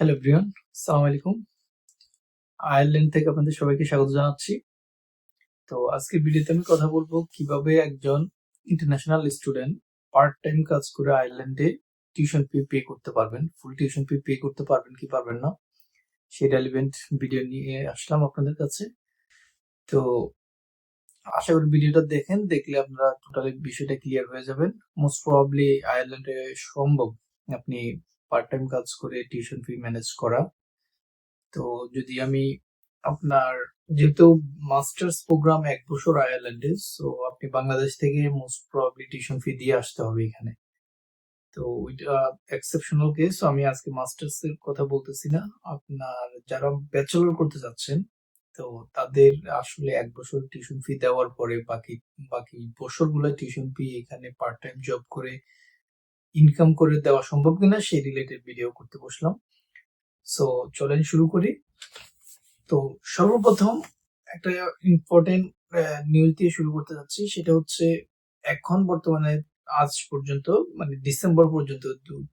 Hello Brian সালাম আলাইকুম Ireland থেকে আপনাদের সবাইকে স্বাগত জানাচ্ছি। তো আজকের ভিডিওতে আমি কথা বলব কীভাবে একজন ইন্টারন্যাশনাল স্টুডেন্ট পার্ট টাইম কাজ করে আয়ারল্যান্ডে টিউশন ফি পে করতে পারবেন। ফুল টিউশন ফি পে করতে পারবেন কি পারবেন না, সেই রেলিভেন্ট ভিডিও নিয়ে আসলাম আপনাদের কাছে। তো আশা করি ভিডিওটা দেখেন, দেখলে আপনারা টোটালি বিষয়টা ক্লিয়ার হয়ে যাবেন। মোস্ট প্রবাবলি আয়ারল্যান্ডে সম্ভব আপনি পার্ট টাইম কাজ করে টিউশন ফি ম্যানেজ করা। তো যদি আমি আপনার, যেহেতু মাস্টার্স প্রোগ্রাম এক বছর আয়ারল্যান্ডে সো আপনি বাংলাদেশ থেকে মোস্ট প্রবাবলি টিউশন ফি দিয়ে আসতে হবে এখানে। তো ওইটা এক্সেপশনাল কেস আমি আজকে মাস্টার্স এর কথা বলতেছি না। আপনার যারা ব্যাচেলর করতে যাচ্ছেন তো তাদের আসলে এক বছর টিউশন ফি দেওয়ার পরে বাকি বাকি বছরগুলো টিউশন ফি এখানে পার্ট টাইম জব করে ইনকাম করে দেওয়া সম্ভব কিনা সেই রিলেটেড ভিডিও করতে বসলাম। সো চলেন শুরু করি। তো, সর্বপ্রথম একটা ইম্পর্টেন্ট নিউজ দিয়ে শুরু করতে যাচ্ছি। সেটা হচ্ছে এখন বর্তমানে আজ পর্যন্ত মানে ডিসেম্বর পর্যন্ত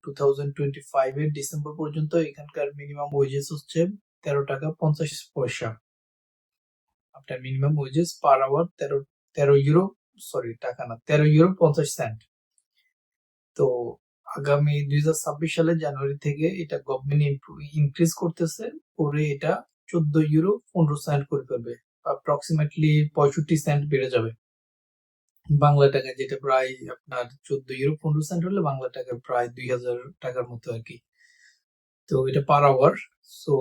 টু থাউজেন্ড টোয়েন্টি ফাইভ এর ডিসেম্বর পর্যন্ত এখানকার মিনিমাম ওয়েজেস হচ্ছে তেরো টাকা পঞ্চাশ পয়সা। আপনার মিনিমাম ওয়েজেস পার আওয়ার তেরো তেরো ইউরো সরি টাকা না, তেরো ইউরো পঞ্চাশ সেন্ট তো আগামী দুই হাজার ছাব্বিশ সালে জানুয়ারি থেকে এটা গভর্নমেন্ট ইনক্রিজ করতেছে, করে এটা চোদ্দ ইউরো পনেরো সেন্ট করে ফেলবে অ্যাপ্রক্সিমেটলি পঁয়ষট্টি সেন্ট বেড়ে যাবে। বাংলা টাকা যেটা প্রায় আপনার চোদ্দ ইউরো পনেরো সেন্ট হলে বাংলা টাকা প্রায় দুই হাজার টাকার মতো আর কি। তো এটা পার আওয়ার সো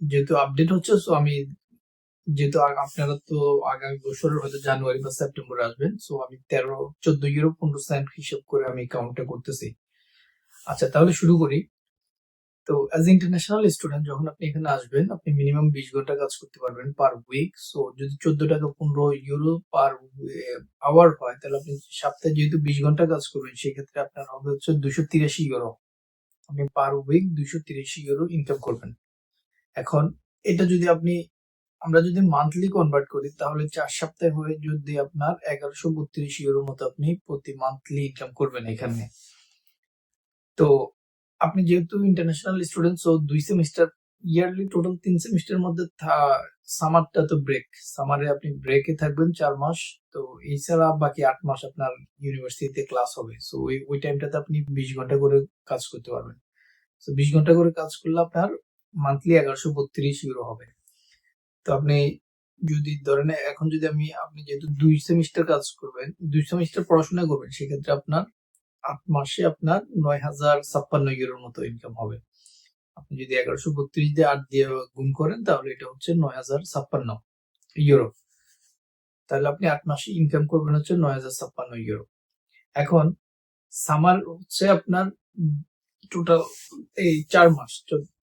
যেহেতু আপডেট হচ্ছে সো আমি যেহেতু আপনারা তো আগামী বছরের হয়তো জানুয়ারি বা সেপ্টেম্বর আসবেন সো আমি তেরো, চোদ্দ ইউরো পনেরো সেন্ট হিসেব করে আমি কাউন্টটা করতেছি। আচ্ছা তাহলে শুরু করি। তো অ্যাজ ইন্টারন্যাশনাল স্টুডেন্ট যখন আপনি এখানে আসবেন, আপনি মিনিমাম বিশ ঘণ্টা কাজ করতে পারবেন পার উইক সো যদি চোদ্দ টাকা পনেরো ইউরো পার আওয়ার হয়, তাহলে আপনি সপ্তাহে যেহেতু বিশ ঘণ্টা কাজ করবেন, সেক্ষেত্রে আপনার হবে হচ্ছে দুশো তিরাশি ইউরো আপনি পার উইক দুশো তিরাশি ইউরো ইনকাম করবেন। এখন, এটা যদি আপনি আমরা যদি মান্থলি কনভার্ট করি, তাহলে চার সপ্তাহে হয়ে যদি আপনার এগারোশো বত্রিশ ইউরোর মতো আপনি প্রতি মান্থলি ইনকাম করবেন এখানে। তো আপনি যেহেতু ইন্টারন্যাশনাল স্টুডেন্ট সো দুই সেমিস্টার ইয়ারলি টোটাল তিন সেমিস্টার মধ্যে সামারটা তো ব্রেক সামারে আপনি ব্রেকে থাকবেন চার মাস, তো এছাড়া বাকি আট মাস আপনার ইউনিভার্সিটিতে ক্লাস হবে। সো ওই ওই টাইমটাতে আপনি বিশ ঘণ্টা করে কাজ করতে পারবেন। তো বিশ ঘণ্টা করে কাজ করলে আপনার মান্থলি এগারোশো বত্রিশ ইউরো হবে। তো আপনি যদি ধরেন এখন যদি আমি, আপনি যেহেতু দুই সেমিস্টার কাজ করবেন, দুই সেমিস্টার পড়াশোনা করবেন, সেক্ষেত্রে আপনার আট মাসে আপনার নয় হাজার ছাপ্পান্ন ইউরোর মতো ইনকাম হবে। আপনি যদি এগারোশো বত্রিশ দিয়ে আট দিয়ে গুণ করেন, তাহলে এটা হচ্ছে নয় হাজার ছাপ্পান্ন ইউরো। তাহলে আপনি আট মাসে ইনকাম করবেন হচ্ছে নয় হাজার ছাপ্পান্ন ইউরো। এখন সামার হচ্ছে আপনার টোটাল এই চার মাস।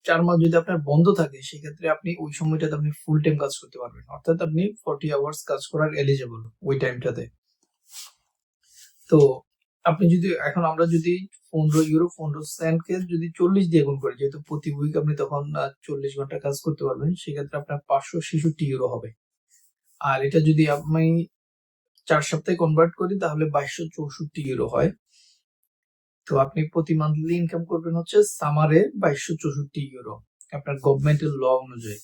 চার মাস যদি আপনার বন্ধ থাকে, সেক্ষেত্রে আপনি ওই সময়টাতে আপনি ফুল টাইম কাজ করতে পারবেন। অর্থাৎ আপনি ফর্টি আওয়ার্স কাজ করার এলিজেবল ওই টাইমটাতে তো আপনি যদি, এখন আমরা যদি পনেরো ইউরো পনেরো সেন্টকে যদি চল্লিশ দিয়ে গুণ করি, যেহেতু প্রতি উইক আপনি তখন চল্লিশ ঘণ্টা কাজ করতে পারবেন, সেক্ষেত্রে আপনার পাঁচশো ছেষট্টি ইউরো হবে। আর এটা যদি আমি চার সপ্তাহে কনভার্ট করি, তাহলে বাইশশো চৌষট্টি ইউরো হয়। তো আপনি প্রতি মান্থলি ইনকাম করবেন হচ্ছে সামারে বাইশশো চৌষট্টি ইউরো আপনার গভর্নমেন্টের ল অনুযায়ী।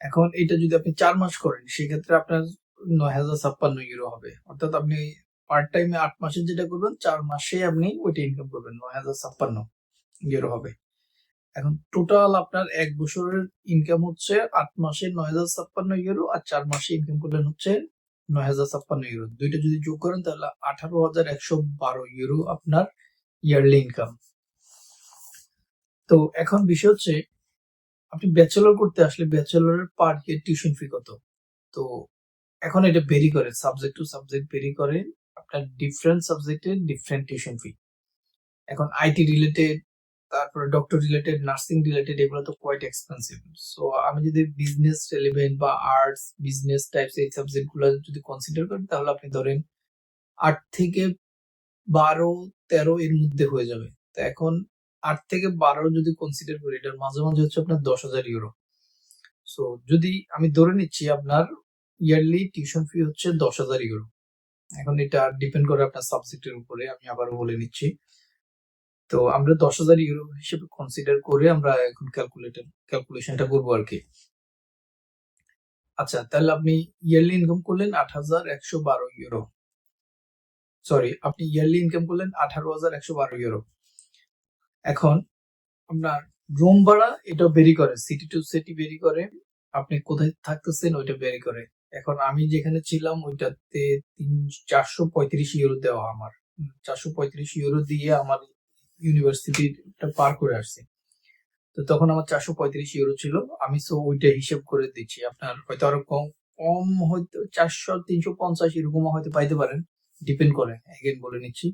এখন এটা যদি আপনি চার মাস করেন, সেক্ষেত্রে আপনার নয় হাজার ছাপ্পান্ন ইউরো হবে। অর্থাৎ আপনি পার্ট টাইমে আট মাসে যেটা করবেন, চার মাসে আপনি ওইটা ইনকাম করবেন, নয় হাজার ছাপ্পান্ন ইউরো হবে। এখন টোটাল আপনার এক বছরের ইনকাম হচ্ছে আট মাসে নয় হাজার ছাপ্পান্ন ইউরো আর চার মাসে ইনকাম করলেন হচ্ছে নয় হাজার ছাপ্পান্ন ইউরো দুইটা যদি যোগ করেন, তাহলে আঠারো হাজার একশো বারো ইউরো আপনার ইয়ারলি ইনকাম তো এখন বিষয় হচ্ছে, আপনি ব্যাচেলর করতে আসলে ব্যাচেলরের পার ইয়ার টিউশন ফি কত? তো এখন এটা ভেরি করে সাবজেক্ট টু সাবজেক্ট ভেরি করে, আপনার ডিফারেন্ট সাবজেক্টে ডিফারেন্ট টিউশন ফি এখন আইটি রিলেটেড তারপরে ডক্টর রিলেটেড নার্সিং রিলেটেড এগুলো তো কোয়াইট এক্সপেন্সিভ সো আমি যদি বিজনেস রিলেভেন্ট বা আর্টস বিজনেস টাইপস এই সাবজেক্টগুলো যদি কনসিডার করি, তাহলে আপনি ধরেন আট থেকে বারো, তেরো এর মধ্যে হয়ে যাবে। তো এখন আট থেকে বারো যদি কনসিডার করি, এটার মাঝে মাঝে হচ্ছে আপনার দশ হাজার ইউরো সো যদি আমি ধরে নিচ্ছি আপনার ইয়ারলি টিউশন ফি হচ্ছে দশ হাজার ইউরো এখন এটা ডিপেন্ড করে আপনার সাবজেক্টের উপরে, আমি আবার বলে নিচ্ছি। তো আমরা দশ হাজার ইউরো হিসেবে কনসিডার করে আমরা এখন ক্যালকুলেটর ক্যালকুলেশনটা করব আর কি। আচ্ছা তাহলে আপনি ইয়ারলি ইনকাম করলেন আট হাজার একশো বারো ইউরো সরি আপনি ইয়ারলি ইনকাম করলেন আঠারো হাজার একশো বারো ইউরো এখন আপনার রুম ভাড়া এটা বেরি করে সিটি টু সিটি বেরি করে, আপনি কোথায় থাকতেছেন ওইটা বেরি করে। এখন আমি যেখানে ছিলাম ওইটাতে তিন, চারশো পঁয়ত্রিশ ইউরো দেওয়া আমার। চারশো পঁয়ত্রিশ ইউরো দিয়ে আমার ইউনিভার্সিটিটা পার করে আসছি। তো তখন আমার চারশো পঁয়ত্রিশ ইউরো ছিল, আমি সো ওইটা হিসেব করে দিচ্ছি। আপনার হয়তো আরও কম কম হয়তো চারশো, তিনশো পঞ্চাশ এরকম হয়তো পাইতে পারেন। ডিপেন্ড করে এগেন বলে নিচ্ছি।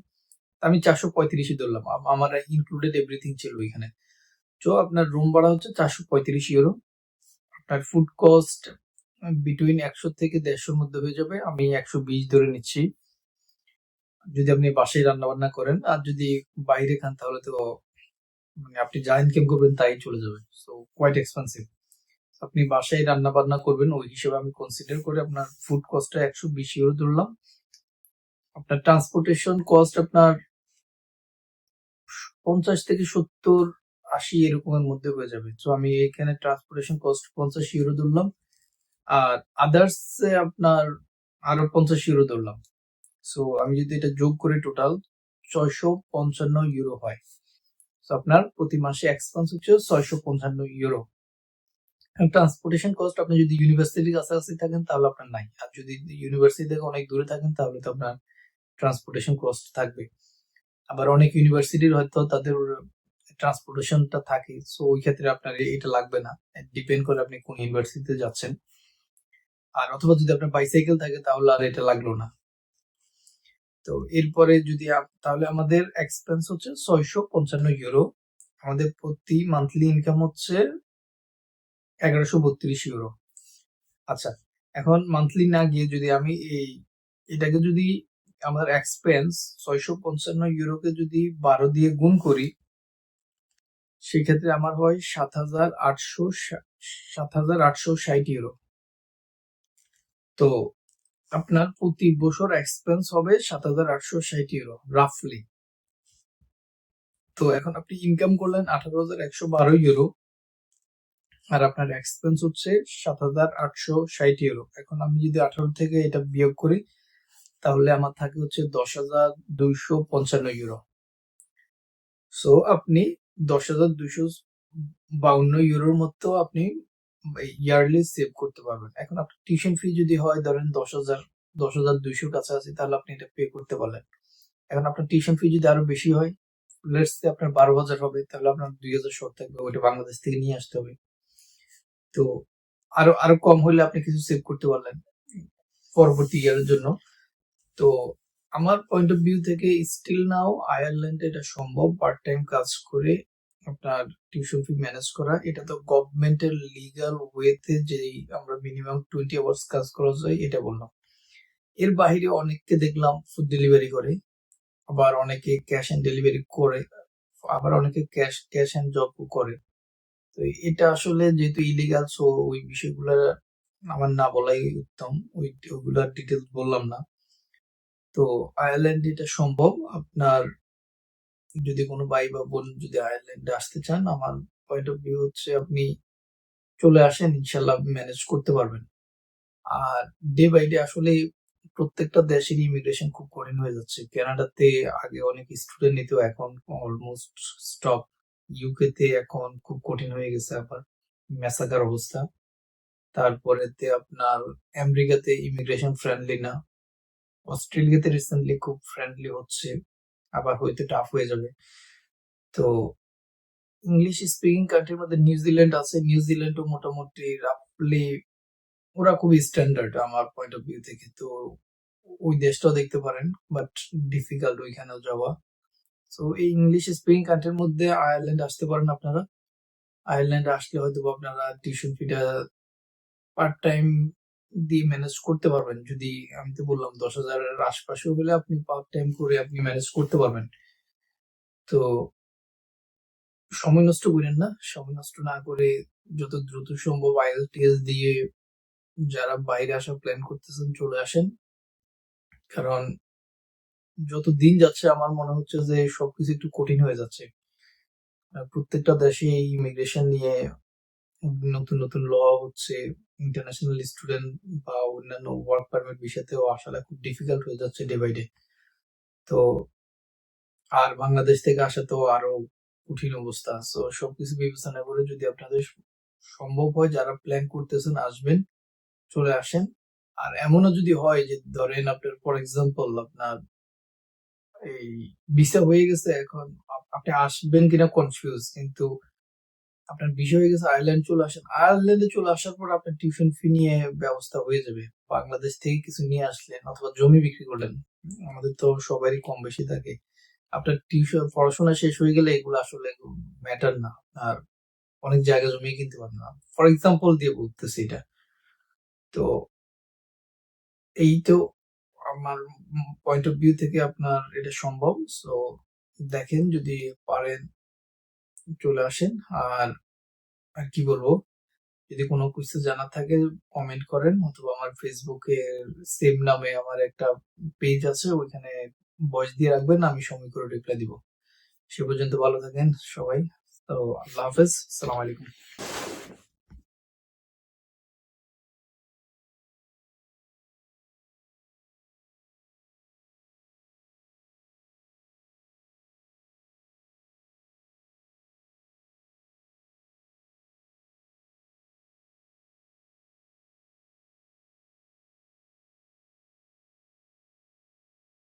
আমি চারশো পঁয়ত্রিশই ধরলাম আমার ইনক্লুডেড এভরিথিং ছিল ওইখানে। তো আপনার রুম ভাড়া হচ্ছে চারশো পঁয়ত্রিশ ইউরো আপনার ফুড কস্ট বিটুইন একশো থেকে দেড়শোর মধ্যে হয়ে যাবে, আমি একশো বিশ ধরে নিচ্ছি। যদি আপনি বাসায় রান্না বান্না করেন, আর যদি বাইরে খান, তাহলে তো মানে আপনি যা ইনকাম করবেন, তাই চলে যাবে। সো কোয়াইট এক্সপেন্সিভ আপনি বাসায় রান্না বান্না করবেন, ওই হিসেবে আমি কনসিডার করে আপনার ফুড কস্টটা একশো বিশ ইউরো ধরলাম। আপনার ট্রান্সপোর্টেশন কস্ট আপনার পঞ্চাশ থেকে সত্তর, আশি এরকমের মধ্যে হয়ে যাবে। তো আমি এখানে ট্রান্সপোর্টেশন কস্ট পঞ্চাশ ইউরো ধরলাম। আর আদার্স আপনার আরও পঞ্চাশ ইউরো ধরলাম। সো আমি যদি এটা যোগ করে টোটাল ছয়শো পঞ্চান্ন ইউরো হয়। তো আপনার প্রতি মাসে এক্সপেন্স হচ্ছে ছয়শো পঞ্চান্ন ইউরো ট্রান্সপোর্টেশন কস্ট আপনি যদি ইউনিভার্সিটির কাছাকাছি থাকেন, তাহলে আপনার নাই। আর যদি ইউনিভার্সিটি থেকে অনেক দূরে থাকেন, তাহলে তো আপনার ট্রান্সপোর্টেশন কস্ট থাকবে। আবার অনেক ইউনিভার্সিটির হয়তো তাদের ট্রান্সপোর্টেশনটা থাকে সো ওই ক্ষেত্রে আপনার এটা লাগবে না। ডিপেন্ড করে আপনি কোন ইউনিভার্সিটিতে যাচ্ছেন। আর অথবা যদি আপনার বাইসাইকেল থাকে, তাহলে আর এটা লাগল না। তো এরপরে যদি তাহলে আমাদের এক্সপেন্স হচ্ছে ছয়শো পঞ্চান্ন ইউরো আমাদের প্রতি মান্থলি ইনকাম হচ্ছে এগারোশো বত্রিশ ইউরো আচ্ছা এখন মান্থলি না গিয়ে যদি আমি এই, এটাকে যদি আমার এক্সপেন্স ছয়শো পঞ্চান্ন ইউরোকে যদি বারো দিয়ে গুণ করি, সেক্ষেত্রে আমার হয় সাত হাজার আটশো সাত হাজার আটশো ষাট ইউরো। তো আপনার প্রতি বছর এক্সপেন্স হবে সাত হাজার আটশো ষাট ইউরো রাফলি তো এখন আপনি ইনকাম করলেন আঠারো হাজার একশো বারো ইউরো, আর আপনার এক্সপেন্স হচ্ছে সাত হাজার আটশো ষাট ইউরো। এখন আমি যদি আঠারো থেকে এটা বিয়োগ করি তাহলে আমার থাকে হচ্ছে দশ হাজার দুইশো পঞ্চান্ন ইউরো সো আপনি দশ হাজার দুইশো বাউন্ন ইউরোর মতো আপনি ইয়ারলি সেভ করতে পারবেন। এখন আপনার টিউশন ফি যদি হয়, ধরেন দশ হাজার দশ হাজার দুইশোর কাছাকাছি, তাহলে আপনি এটা পে করতে পারলেন। এখন আপনার টিউশন ফি যদি আরও বেশি হয় লেটস আপনার বারো হাজার হবে, তাহলে আপনার দুই হাজার শর্ট থাকবে, ওইটা বাংলাদেশ থেকে নিয়ে আসতে হবে। তো আরও আরও কম হলে আপনি কিছু সেভ করতে পারলেন পরবর্তী ইয়ারের জন্য। তো আমার পয়েন্ট অফ ভিউ থেকে স্টিল নাও আয়ারল্যান্ডে এটা সম্ভব পার্ট টাইম কাজ করে আপনার টিউশন ফি ম্যানেজ করা। এটা তো গভর্নমেন্টের লিগাল ওয়েতে যেই আমরা মিনিমাম টোয়েন্টি আওয়ার্স কাজ করা যায়, এটা বললাম। এর বাইরে অনেককে দেখলাম ফুড ডেলিভারি করে, আবার অনেকে ক্যাশ অ্যান্ড ডেলিভারি করে, আবার অনেকে ক্যাশ ক্যাশ অ্যান্ড জব করে। তো এটা আসলে যেহেতু ইলিগাল সো ওই বিষয়গুলো আমার না বলাই উত্তম। ওই ওগুলার ডিটেলস বললাম না। তো আয়ারল্যান্ড এটা সম্ভব। আপনার যদি কোনো ভাই বা বোন যদি আয়ারল্যান্ডে আসতে চান, আমার পয়েন্ট অফ ভিউ হচ্ছে আপনি চলে আসেন, ইনশাল্লাহ ম্যানেজ করতে পারবেন। আর ডে বাই ডে আসলে প্রত্যেকটা দেশের ইমিগ্রেশন খুব কঠিন হয়ে যাচ্ছে। কানাডাতে আগে অনেক স্টুডেন্ট নিত এখন অলমোস্ট স্টপ ইউকে তে এখন খুব কঠিন হয়ে গেছে আবার। মেসাকার অবস্থা। তারপরেতে আপনার আমেরিকাতে ইমিগ্রেশন ফ্রেন্ডলি না। অস্ট্রেলিয়াতে রিসেন্টলি খুব ফ্রেন্ডলি হচ্ছে, আবার হয়তো টাফ হয়ে যাবে। তো ইংলিশ স্পিকিং কান্ট্রির মধ্যে নিউজিল্যান্ড আছে নিউজিল্যান্ডও মোটামুটি রাফলি ওরা খুবই স্ট্যান্ডার্ড আমার পয়েন্ট অফ ভিউ থেকে। তো ওই দেশটাও দেখতে পারেন বাট ডিফিকাল্ট ওইখানেও যাওয়া। তো এই ইংলিশ স্পিকিং কান্ট্রির মধ্যে আয়ারল্যান্ড আসতে পারেন আপনারা। আয়ারল্যান্ড আসলে হয়তো আপনারা টিউশন ফিটা পার্ট টাইম দিয়ে ম্যানেজ করতে পারবেন। যদি আমি তো বললাম দশ হাজারের আশপাশে হলে আপনি পার্ট টাইম করে আপনি ম্যানেজ করতে পারবেন। তো সময় নষ্ট করেন না। সময় নষ্ট না করে যত দ্রুত সম্ভব আইএলটিএস দিয়ে যারা বাইরে আসার প্ল্যান করতেছেন চলে আসেন। কারণ যত দিন যাচ্ছে আমার মনে হচ্ছে যে সবকিছু একটু কঠিন হয়ে যাচ্ছে। প্রত্যেকটা দেশে ইমিগ্রেশন নিয়ে নতুন নতুন ল হচ্ছে। ইন্টারন্যাশনাল স্টুডেন্ট বা অন্যান্য ওয়ার্ক পারমিট বিষয়তেও আসলে খুব ডিফিকাল্ট হয়ে যাচ্ছে ডে বাই ডে তো আর বাংলাদেশ থেকে আসা তো আরও কঠিন অবস্থা। সো সবকিছু বিবেচনা করে যদি আপনাদের সম্ভব হয় যারা প্ল্যান করতেছেন আসবেন, চলে আসেন। আর এমনও যদি হয় যে ধরেন আপনার ফর এক্সাম্পল আপনার এই ভিসা হয়ে গেছে, এখন আপনি আসবেন কিনা কনফিউজ কিন্তু আপনার বিষয় হয়ে গেছে আয়ারল্যান্ড চলে আসেন আয়ারল্যান্ডে চলে আসার পর আপনার টিউশন ফি নিয়ে ব্যবস্থা হয়ে যাবে। বাংলাদেশ থেকে কিছু নিয়ে আসলেন অথবা জমি বিক্রি করলেন, আমাদের তো সবারই কম বেশি থাকে। আপনার টিউশন, পড়াশোনা শেষ হয়ে গেলে এগুলো আসলে ম্যাটার না, আর অনেক জায়গা জমি কিনতে পারেন না। ফর এক্সাম্পল দিয়ে বলতেছি এটা। তো এই তো আমার পয়েন্ট অফ ভিউ থেকে আপনার এটা সম্ভব। সো দেখেন যদি পারেন চলে আসেন। আর আর কি বলব? যদি কোনো কিছু জানার থাকে কমেন্ট করেন অথবা আমার ফেসবুকে সেম নামে আমার একটা পেজ আছে, ওইখানে বয়স দিয়ে রাখবেন, আমি সময় করে রিপ্লাই দিব। সে পর্যন্ত ভালো থাকেন সবাই। তো, আল্লাহ হাফেজ। সালাম আলাইকুম।